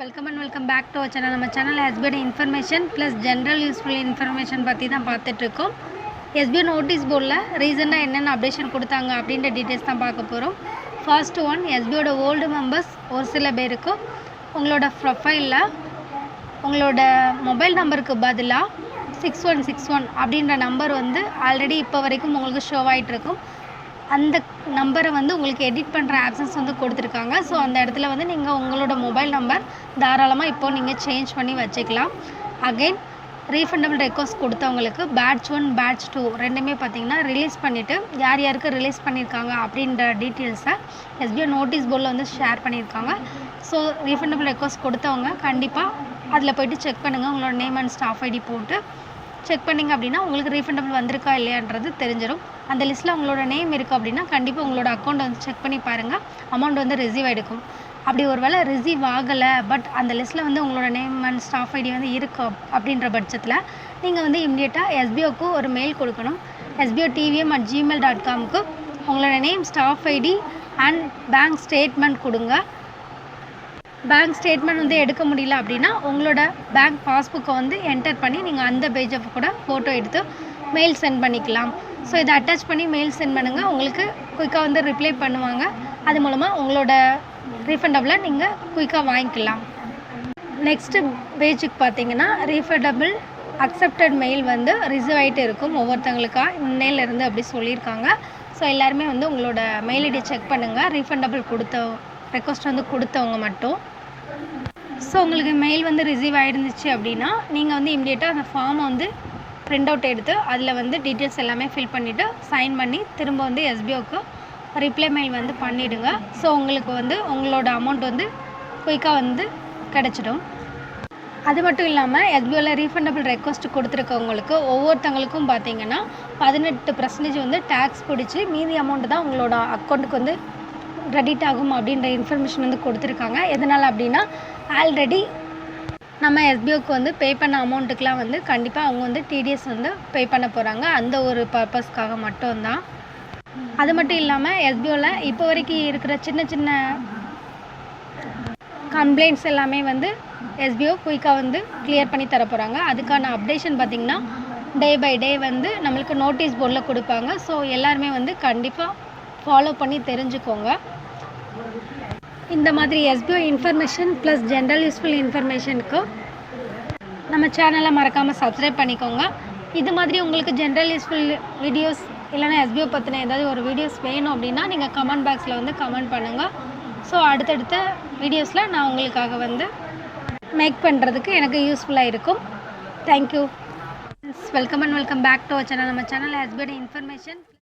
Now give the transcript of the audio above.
Welcome and welcome back to our channel. நம்ம channel SBI information plus general useful information பற்றி தான் பார்த்துட்ருக்கோம் SBI notice போர்டில் ரீசெண்டாக என்னென்ன அப்டேஷன் கொடுத்தாங்க அப்படின்ற டீட்டெயில்ஸ் தான் பார்க்க போகிறோம் ஃபர்ஸ்ட் ஒன் எஸ்பிஐயோட ஓல்டு மெம்பர்ஸ் ஒரு சில பேருக்கு. உங்களோட ப்ரொஃபைலில் உங்களோட மொபைல் நம்பருக்கு பதிலாக சிக்ஸ் ஒன் சிக்ஸ் ஒன் அப்படின்ற நம்பர் வந்து ஆல்ரெடி இப்போ வரைக்கும் உங்களுக்கு ஷோ ஆகிட்டு இருக்கும். அந்த நம்பரை வந்து உங்களுக்கு எடிட் பண்ணுற ஆப்ஷன்ஸ் வந்து கொடுத்துருக்காங்க. ஸோ அந்த இடத்துல வந்து நீங்கள் உங்களோட மொபைல் நம்பர் தாராளமாக இப்போது நீங்கள் சேஞ்ச் பண்ணி வச்சுக்கலாம். அகைன் ரீஃபண்டபிள் ரெக்வஸ்ட் கொடுத்தவங்களுக்கு பேட்ச் ஒன் பேட்ச் டூ ரெண்டுமே பார்த்தீங்கன்னா ரிலீஸ் பண்ணிவிட்டு யார் யாருக்கு ரிலீஸ் பண்ணியிருக்காங்க அப்படின்ற டீட்டெயில்ஸை எஸ்பிஐ நோட்டீஸ் போர்டில் வந்து ஷேர் பண்ணியிருக்காங்க ஸோ ரீஃபண்டபிள் ரெக்வஸ்ட் கொடுத்தவங்க கண்டிப்பாக அதில் போயிட்டு செக் பண்ணுங்கள் உங்களோட நேம் அண்ட் ஸ்டாஃப் ஐடி போட்டு செக் பண்ணிங்க அப்படின்னா உங்களுக்கு ரீஃபண்டபிள் வந்திருக்கா இல்லையான்றது தெரிஞ்சிடும் அந்த லிஸ்ட்டில் உங்களோட நேம் இருக்குது அப்படின்னா கண்டிப்பாக உங்களோட அக்கௌண்ட் வந்து செக் பண்ணி பாருங்கள் அமௌண்ட் வந்து ரிசீவ் ஆகிருக்கும் அப்படி ஒரு வேளை ரிசீவ் ஆகலை பட் அந்த லிஸ்ட்டில் வந்து உங்களோட நேம் அண்ட் ஸ்டாஃப் ஐடி வந்து இருக்கு அப்படின்ற பட்சத்தில் நீங்கள் வந்து இம்மிடியட்டாக எஸ்பிஓக்கு ஒரு மெயில் கொடுக்கணும். SPO TVM at Gmail dot காம்க்கு உங்களோட name staff ID and bank statement கொடுங்க. பேங்க் ஸ்டேட்மெண்ட் வந்து எடுக்க முடியல அப்படின்னா உங்களோட பேங்க் பாஸ்புக்கை வந்து என்டர் பண்ணி நீங்கள் அந்த பேஜை கூட ஃபோட்டோ எடுத்து மெயில் சென்ட் பண்ணிக்கலாம். ஸோ இதை அட்டாச் பண்ணி மெயில் சென்ட் பண்ணுங்கள் உங்களுக்கு குயிக்காக வந்து ரிப்ளை பண்ணுவாங்க. அது மூலமாக உங்களோட ரீஃபண்டபிளை நீங்கள் குயிக்காக வாங்கிக்கலாம். நெக்ஸ்ட்டு பேஜுக்கு பார்த்தீங்கன்னா ரீஃபண்டபிள் அக்செப்டட் மெயில் வந்து ரிசீவ் ஆகிட்டு இருக்கும். ஒவ்வொருத்தங்களுக்கா இன்னையிலேருந்து அப்படி சொல்லியிருக்காங்க. ஸோ எல்லாருமே வந்து உங்களோட மெயில் ஐடி செக் பண்ணுங்கள் ரீஃபண்டபிள் கொடுத்த ரெக்வஸ்ட் வந்து கொடுத்தவங்க மட்டும். ஸோ உங்களுக்கு மெயில் வந்து ரிசீவ் ஆகிருந்துச்சு அப்படின்னா நீங்கள் வந்து இம்மிடியேட்டாக அந்த ஃபார்மை வந்து பிரிண்ட் அவுட் எடுத்து அதில் வந்து டீட்டெயில்ஸ் எல்லாமே ஃபில் பண்ணிவிட்டு சைன் பண்ணி திரும்ப வந்து எஸ்பிஓக்கு ரிப்ளை மெயில் வந்து பண்ணிவிடுங்க ஸோ உங்களுக்கு வந்து உங்களோட அமௌண்ட் வந்து குயிக்காக வந்து கிடச்சிடும். அது மட்டும் இல்லாமல் எஸ்பிஓவில் ரீஃபண்டபிள் ரெக்வஸ்ட் கொடுத்துருக்கவங்களுக்கு ஒவ்வொருத்தவங்களுக்கும் பார்த்தீங்கன்னா பதினெட்டு பர்சன்டேஜ் வந்து டேக்ஸ் பிடிச்சி மீதி அமௌண்ட்டு தான் உங்களோட அக்கௌண்ட்டுக்கு வந்து கிரெடிட் ஆகும் அப்படின்ற இன்ஃபர்மேஷன் வந்து கொடுத்துருக்காங்க. எதனால் அப்படின்னா ஆல்ரெடி நம்ம எஸ்பிஓக்கு வந்து பே பண்ண அமௌண்ட்டுக்கெலாம் வந்து கண்டிப்பாக அவங்க வந்து டிடிஎஸ் வந்து பே பண்ண போகிறாங்க அந்த ஒரு பர்பஸ்க்காக மட்டும்தான். அது மட்டும் இல்லாமல் எஸ்பிஓவில் இப்போ வரைக்கும் இருக்கிற சின்ன சின்ன கம்ப்ளைண்ட்ஸ் எல்லாமே வந்து எஸ்பிஓ குயிக்காக வந்து கிளியர் பண்ணி தர போகிறாங்க அதுக்கான அப்டேஷன் பார்த்திங்கன்னா டே பை டே வந்து நம்மளுக்கு நோட்டீஸ் போர்டில் கொடுப்பாங்க. ஸோ எல்லாருமே வந்து கண்டிப்பாக ஃபாலோ பண்ணி தெரிஞ்சுக்கோங்க. இந்த மாதிரி SPO information plus general useful இன்ஃபர்மேஷனுக்கு நம்ம சேனலை மறக்காமல் சப்ஸ்கிரைப் பண்ணிக்கோங்க. இது மாதிரி உங்களுக்கு ஜென்ரல் யூஸ்ஃபுல் வீடியோஸ் இல்லைனா எஸ்பிஓ பற்றின ஏதாவது ஒரு வீடியோஸ் வேணும் அப்படின்னா நீங்கள் கமெண்ட் பாக்ஸில் வந்து கமெண்ட் பண்ணுங்கள் ஸோ அடுத்தடுத்த வீடியோஸில் நான் உங்களுக்காக வந்து மேக் பண்ணுறதுக்கு எனக்கு யூஸ்ஃபுல்லாக இருக்கும். Thank you welcome and welcome back to our channel நம்ம சேனல் எஸ்பிஓட இன்ஃபர்மேஷன்